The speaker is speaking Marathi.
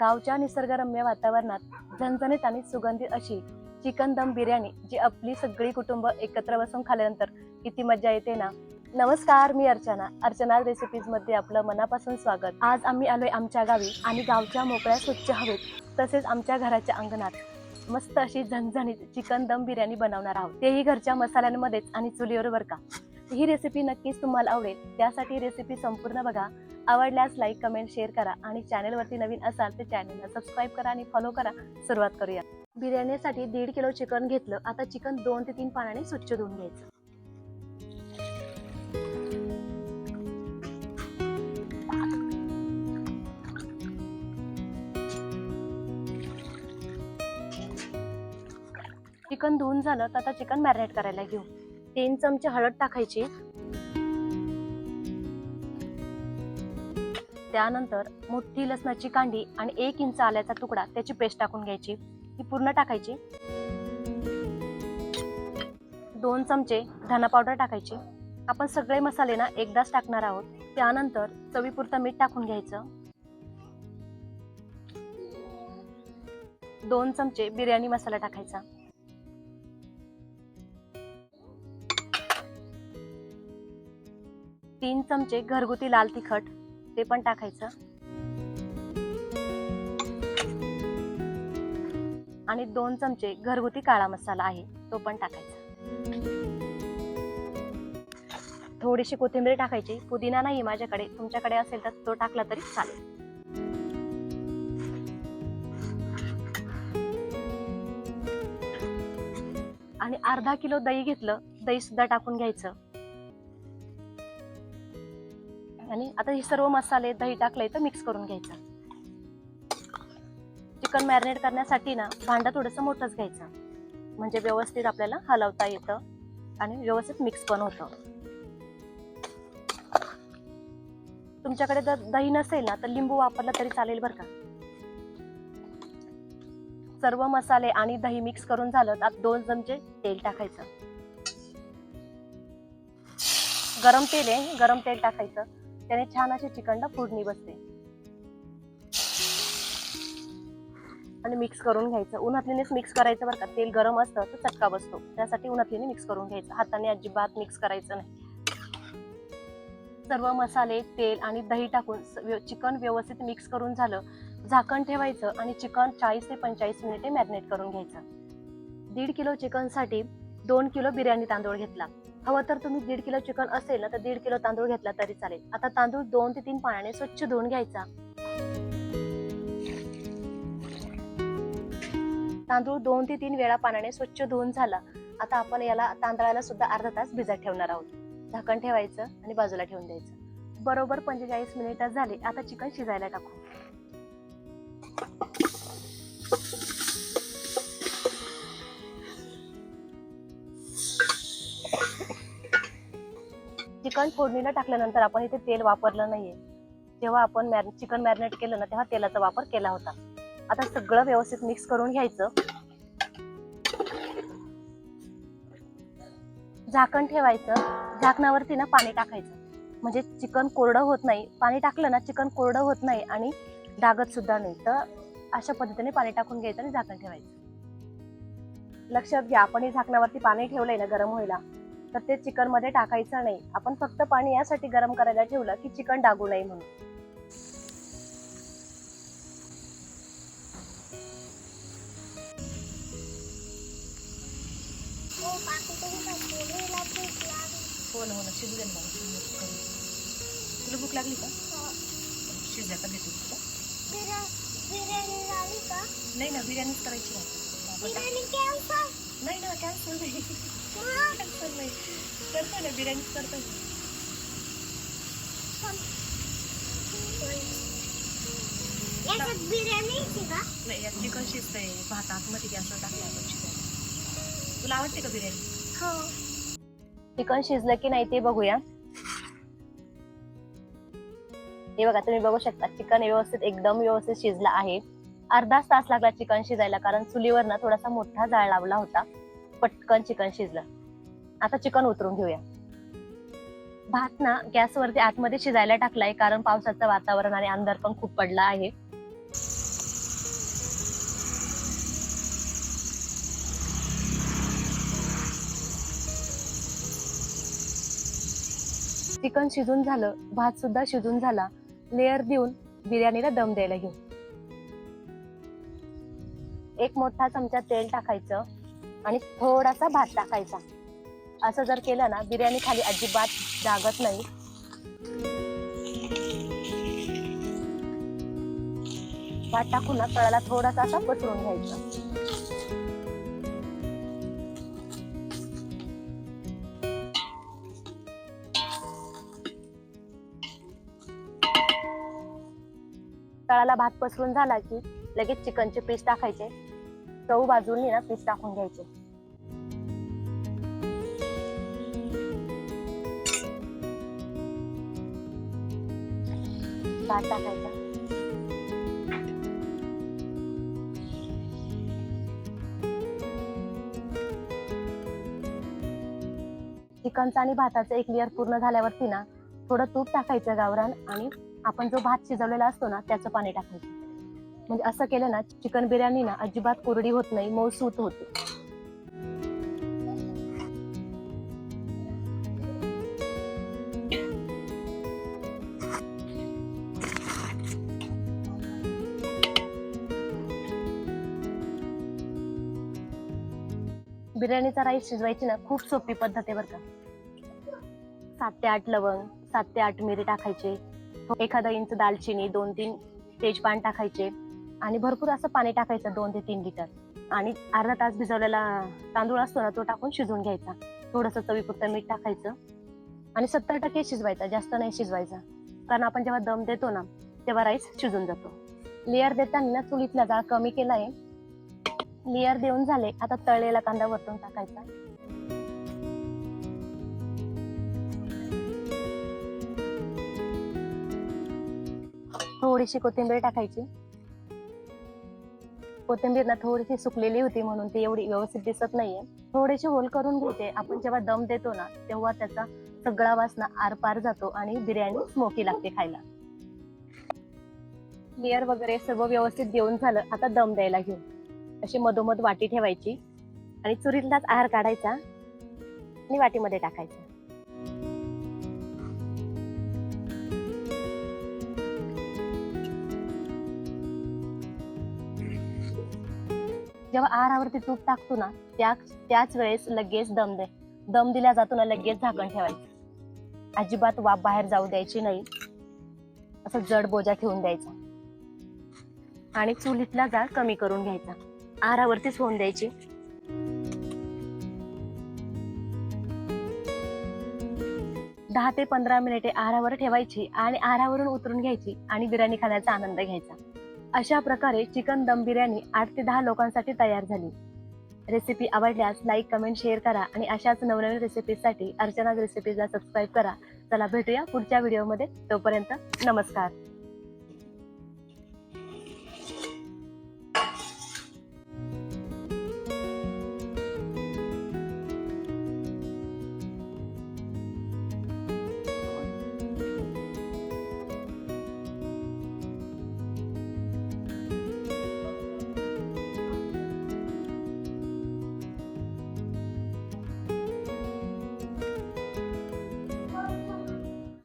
गावच्या निसर्गरम्य वातावरणात झणझणीत आणि सुगंधित अशी चिकन दम बिर्याणी जी आपली सगळी कुटुंब एकत्र बसून खाल्यानंतर किती मजा येते ना? नमस्कार मी अर्चना. अर्चना रेसिपीजमध्ये आपलं मनापासून स्वागत. आज आम्ही आलोय आमच्या गावी आणि गावच्या मोकळ्या स्वच्छ हवेत तसेच आमच्या घराच्या अंगणात मस्त अशी झणझणीत चिकन दम बिर्याणी बनवणार आहोत. तेही घरच्या मसाल्यांमध्येच आणि चुलीवर बर का? ही रेसिपी नक्कीच तुम्हाला आवडेल. त्यासाठी रेसिपी संपूर्ण बघा. आवडल्यास लाईक कमेंट शेअर करा आणि चॅनेलवरती नवीन असाल तर चॅनेलला सबस्क्राईब करा आणि फॉलो करा. सुरुवात करूया. बिर्याणीसाठी दीड किलो चिकन घेतलं. आता चिकन दोन ते तीन पाण्याने स्वच्छ धुवून घ्यायचं. चिकन धुवून झालं तर आता चिकन मॅरिनेट करायला घेऊ. तीन चमचे हळद टाकायची. त्यानंतर मोठी लसणाची कांडी आणि एक इंच आल्याचा तुकडा त्याची पेस्ट टाकून घ्यायची. ही पूर्ण टाकायची. दोन चमचे धना पावडर टाकायची. आपण सगळे मसाले ना एकदाच टाकणार आहोत. त्यानंतर चवीपुरतं मीठ टाकून घ्यायचं. दोन चमचे बिर्याणी मसाला टाकायचा. तीन चमचे घरगुती लाल तिखट. ते पण टाकायचं. आणि दोन चमचे घरगुती काळा मसाला आहे तो पण टाकायचा. थोडीशी कोथिंबीर टाकायची. पुदिना नाही माझ्याकडे. तुमच्याकडे असेल तर तो टाकला तरी चालेल. आणि अर्धा किलो दही घेतलं दही सुद्धा टाकून घ्यायचं. आणि आता हे सर्व मसाले दही टाकले तर मिक्स करून घ्यायचं. चिकन मॅरिनेट करण्यासाठी ना भांडं थोडंसं मोठंच घ्यायचं. म्हणजे व्यवस्थित आपल्याला हलवता येतं आणि व्यवस्थित मिक्स पण होतं. तुमच्याकडे जर दही नसेल ना तर लिंबू वापरला तरी चालेल बरं का? सर्व मसाले आणि दही मिक्स करून झालं तर दोन चमचे तेल टाकायचं. गरम तेल आहे गरम तेल टाकायचं. त्याने छान अशी चिकनला फोडणी बसते. आणि मिक्स करून घ्यायचं. उन्हातलीनेच मिक्स करायचं बरं का. तेल गरम असतं तर चटका बसतो. त्यासाठी उन्हातलीने मिक्स करून घ्यायचं. हाताने अजिबात मिक्स करायचं नाही. सर्व मसाले तेल आणि दही टाकून स- व्य- चिकन व्यवस्थित मिक्स करून झालं झाकण ठेवायचं आणि चिकन चाळीस ते पंचेचाळीस मिनिटे मॅरिनेट करून घ्यायचं. दीड किलो चिकनसाठी दोन किलो बिर्याणी तांदूळ घेतला. हवं तर तुम्ही दीड किलो चिकन असेल ना तर दीड किलो तांदूळ घेतला तरी चालेल. आता तांदूळ दोन ते तीन पाण्याने स्वच्छ धुवून घ्यायचा. तांदूळ दोन ते तीन वेळा पाण्याने स्वच्छ धुवून झाला. आता आपण याला तांदळाला सुद्धा अर्धा तास भिजत ठेवणार आहोत. झाकण ठेवायचं आणि बाजूला ठेवून द्यायचं. बरोबर पंचेचाळीस मिनिटात झाले. आता चिकन शिजायला टाकू. चिकन फोडणीला टाकल्यानंतर आपण इथे तेल वापरलं नाहीये. जेव्हा आपण मॅर चिकन मॅरिनेट केलं ना तेव्हा तेलाचा वापर केला होता. आता सगळं व्यवस्थित मिक्स करून घ्यायचं. झाकण ठेवायचं. झाकणावरती ना पाणी टाकायचं. म्हणजे चिकन कोरडं होत नाही. पाणी टाकलं ना चिकन कोरडं होत नाही आणि डागत सुद्धा नाही. तर अशा पद्धतीने पाणी टाकून घ्यायचं आणि झाकण ठेवायचं. लक्षात घ्या आपण हे झाकणावरती पाणी ठेवलंय ना गरम व्हायला तर ते चिकनमध्ये टाकायचं नाही. आपण फक्त पाणी यासाठी गरम करायला ठेवलं की चिकन डागू नये म्हणून. हो ना हो ना शिजू दे ना. तुला भूक लागली का? शिजल्या का देते तुला. बिर्याणी झाली का? नाही ना बिर्याणीच करायची नाही ना कॅन्सल नाही. करतो ना करतो बिर्याणी का? नाही यात चिकन शिजतंय. भात आतमध्ये गॅसवर टाकलं आपण शिजायला तुला आवडते का बिर्याणी? हो. चिकन शिजलं की नाही ते बघूया. हे बघा तुम्ही बघू शकता चिकन व्यवस्थित एकदम व्यवस्थित शिजलं आहे. अर्धाच तास लागला चिकन शिजायला कारण चुलीवर ना थोडासा मोठा जाळ लावला होता. पटकन चिकन शिजलं. आता चिकन उतरून घेऊया. भात ना गॅसवरती आतमध्ये शिजायला टाकलाय कारण पावसाचं वातावरण आणि अंधार पण खूप पडला आहे. चिकन शिजून झालं भात सुद्धा शिजून झाला. लेअर देऊन बिर्याणीला दम द्यायला घेऊ. एक मोठा चमचा तेल टाकायचं. आणि थोडासा भात टाकायचा. असं जर केलं ना बिर्याणी खाली अजिबात जागत नाही. भात टाकून ना तळाला थोडासा असा पसरून घ्यायचा. तळाला भात पसरून झाला की लगेच चिकनचे पीस टाकायचे. चव बाजूनी ना पीस टाकून घ्यायचे. भात टाकायचा. चिकनचा आणि भाताचं एक लेअर पूर्ण झाल्यावरती ना थोडं तूप टाकायचं गावरान आणि आपण जो भात शिजवलेला असतो ना त्याचं पाणी टाकायचं. म्हणजे असं केलं ना चिकन बिर्याणी ना अजिबात कोरडी होत नाही मऊसूत होते. बिर्याणीचा राईस शिजवायची ना खूप सोपी पद्धत आहे बरं का. सात ते आठ लवंग सात ते आठ मिरी टाकायचे. एखादा इंच दालचिनी दोन तीन तेजपान टाकायचे. आणि भरपूर असं पाणी टाकायचं दोन ते तीन लिटर. आणि अर्धा तास भिजवलेला तांदूळ असतो ना तो टाकून शिजवून घ्यायचा. थोडंसं चवीपुरतं मीठ टाकायचं. आणि सत्तर टक्के शिजवायचा जास्त नाही शिजवायचा. कारण आपण जेव्हा दम देतो ना तेव्हा राईस शिजून जातो. लेअर देताना ना चुलीतला जाळ कमी केलाय लेअर देऊन झाले. आता तळलेला कांदा वरतून टाकायचा. थोडीशी कोथिंबीर टाकायची. कोथिंबीर ना थोडीशी सुकलेली होती म्हणून ती एवढी व्यवस्थित दिसत नाहीये. थोडीशी होल करून घेते. आपण जेव्हा दम देतो ना तेव्हा त्याचा सगळा वासना आरपार जातो आणि बिर्याणी स्मोकी लागते खायला. लेअर वगैरे सर्व व्यवस्थित देऊन झालं. आता दम द्यायला घेऊ. अशी मधोमध वाटी ठेवायची आणि चुरीतलाच आहार काढायचा आणि वाटीमध्ये टाकायचा. जेव्हा आहारावरती तूप टाकतो ना त्या त्याच वेळेस लगेच दम दे. दम दिला जातो ना लगेच झाकण ठेवायचं. अजिबात वाफ बाहेर जाऊ द्यायची नाही. असं जड बोजा ठेवून द्यायचा. आणि चुलीतला जाळ कमी करून घ्यायचा. आहारावरतीच होऊन द्यायची. दहा ते पंधरा मिनिटे आहारावर ठेवायची आणि आहारावरून उतरून घ्यायची आणि बिर्याणी खाण्याचा आनंद घ्यायचा. अशा प्रकारे चिकन दम बिर्याणी आठ ते दहा लोकांसाठी तयार झाली. रेसिपी आवडल्यास लाईक कमेंट शेअर करा आणि अशाच नवनवीन रेसिपीसाठी अर्चना रेसिपीजला सबस्क्राईब करा. चला भेटूया पुढच्या व्हिडिओमध्ये. तोपर्यंत नमस्कार.